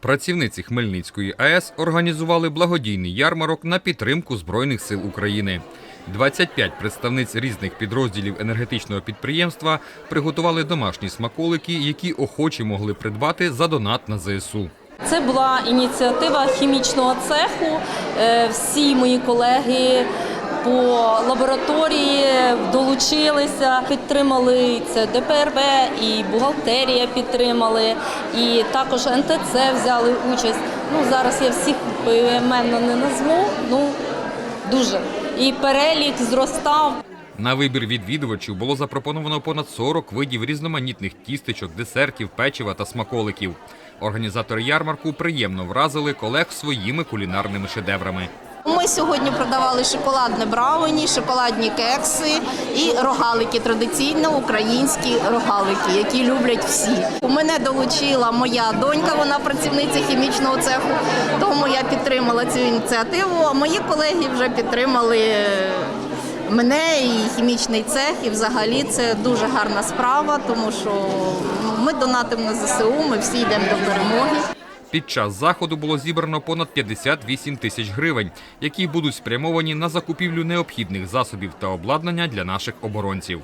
Працівниці Хмельницької АЕС організували благодійний ярмарок на підтримку Збройних сил України. 25 представниць різних підрозділів енергетичного підприємства приготували домашні смаколики, які охочі могли придбати за донат на ЗСУ. Це була ініціатива хімічного цеху. Е, Всі мої колеги по лабораторії долучилися, підтримали це ДПРВ і бухгалтерія підтримали, і також НТЦ взяли участь. Ну зараз я всіх поіменно не назву. Ну дуже і перелік зростав. На вибір відвідувачів було запропоновано понад 40 видів різноманітних тістечок, десертів, печива та смаколиків. Організатори ярмарку приємно вразили колег своїми кулінарними шедеврами. Ми сьогодні продавали шоколадне брауні, шоколадні кекси і рогалики, традиційно українські рогалики, які люблять всі. У мене долучила моя донька, вона працівниця хімічного цеху, тому я підтримала цю ініціативу. А мої колеги вже підтримали мене і хімічний цех. І взагалі це дуже гарна справа, тому що ми донатимо на ЗСУ, ми всі йдемо до перемоги. Під час заходу було зібрано понад 58 тисяч гривень, які будуть спрямовані на закупівлю необхідних засобів та обладнання для наших оборонців.